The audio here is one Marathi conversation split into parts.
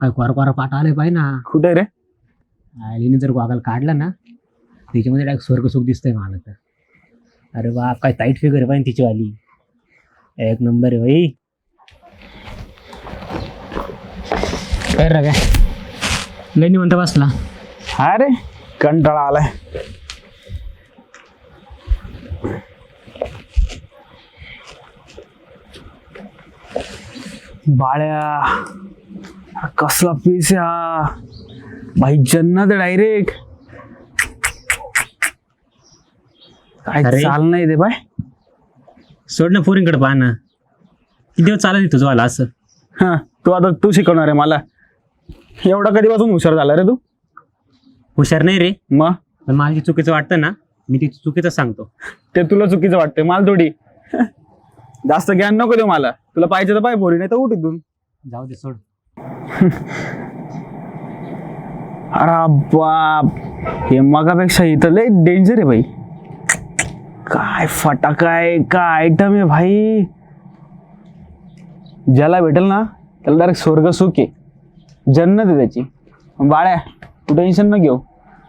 काय कोरा कोरा पाठ आले पाहिजे ना. कुठे रे? आईने जर गॉगल काढला ना त्याच्यामध्ये डायरेक्ट स्वर्ग सुख दिसतंय मला तर. अरे बाप काय टाईट फिगर पाहिजे तिचीवाली. एक नंबर आहे भाई काय रे काय? लय निवंत बसला. हा रे कंटाळा आलाय. बाळ्या. कसला पीस हा? भाई जन्नत डायरेक्ट काय अरे. चाल नाही ते बाय? सोड ना पोरींकडे पाहा ना किती दिवस चालत तुझं वाला असं? हा तू आता तू शिकवणार आहे मला. एवढा कधीपासून हुशार झाला रे तू? हुशार नाही रे. मग पण मला जे चुकीचं वाटतं ना मी ते चुकीचं सांगतो. ते तुला चुकीचं वाटतंय मला थोडी. जास्त ज्ञान नको देऊ मला. तुला पाहिजे तर पाय पोरी नाही तर उठ इथून. जाऊ दे सोड. अरे बाप हे मगापेक्षा इथं लय डेंजर आहे भाई. काय फटाका आहे काय आयटम आहे भाई? ज्याला भेटेल ना त्याला डायरेक्ट स्वर्ग सुख आहे. जन्नत आहे त्याची. बाळ्या तू टेन्शन न घेऊ.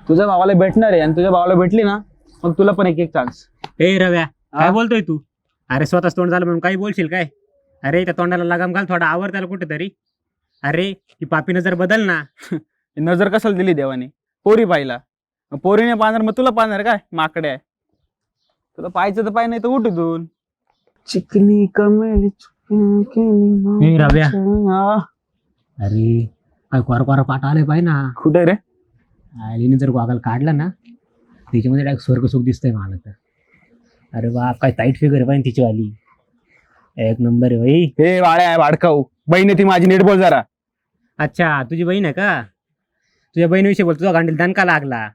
तुझ्या भावाला भेटणार आहे आणि तुझ्या भावाला भेटली ना मग तुला पण एक एक चान्स ए रव्या काय? बोलतोय तू? अरे स्वतःच तोंड झालं म्हणून काही बोलशील काय? अरे त्या तोंडाला लगाम घाल थोडा आवर त्याला कुठेतरी. अरे ती पापी नजर बदल ना. नजर कशाला दिली देवाने? पोरी पाहिला. पोरीने पाहणार मग तुला पाहणार काय? माकडे आहे तुला पाहायचं तर पाय नाही तर उठ इथून. चिकनी कमेली ए, रव्या. हा, अरे काय कोरा कोरा पाठ आले पाहिजे ना. कुठे रे? आईने जर गॉगल काढला ना त्याच्यामध्ये डायरेक्ट स्वर्ग सुख दिसतंय मला तर. अरे बाप काय टाईट फिगर आहे पाहिजे तिचीवाली एक नंबर आहे भाई हे वाड्या आहे वाडकाऊ. बहीण आहे ती माझी नीट बोल जरा. अच्छा तुझी बहीण आहे का? तुझ्या बहिणीविषयी बोल तुझा गांडील दणका लागला.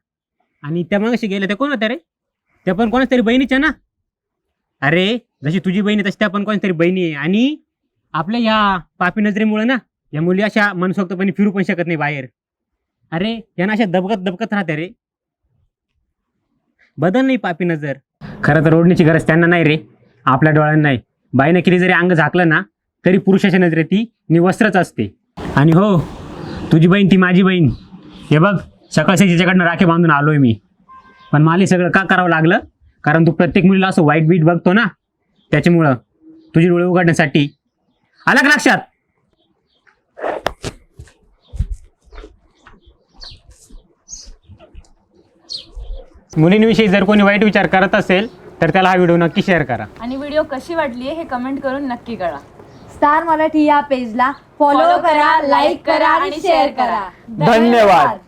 आणि त्या मग गेल्या त्या कोण होत्या रे? त्या पण कोणाच तरी बहिणीच्या ना? अरे जशी तुझी बहीण आहे तशी त्या पण कोणाच तरी बहिणी आहे. आणि आपल्या या पापी नजरेमुळे ना या मुली अशा मनसोक्तपणे फिरू पण शकत नाही बाहेर. अरे यांना अशा दबकत दबकत राहते रे. बदल नाही पापी नजर. खरं तर ओढण्याची गरज त्यांना नाही रे. आपल्या डोळ्यांना नाही. बाईनं किती जरी अंग झाकलं ना तरी पुरुषाच्या नजरे ती निवस्त्रच असते. आणि हो तुझी बहीण ती माझी बहीण. हे बघ सकाळच्या तिच्याकडनं राखे बांधून आलोय मी. पण मला सगळं का करावं लागलं? कारण तू प्रत्येक मुलीला असं वाईट बीट बघतो ना? त्याच्यामुळं तुझी डोळे उघडण्यासाठी. आला का लक्षात? मुलींविषयी जर कोणी वाईट विचार करत असेल तर त्याला हा व्हिडिओ नक्की शेअर करा. आणि व्हिडिओ कशी वाटली हे कमेंट करून नक्की कळा स्टार मराठी या पेजला फॉलो करा लाईक करा आणि शेअर करा. धन्यवाद.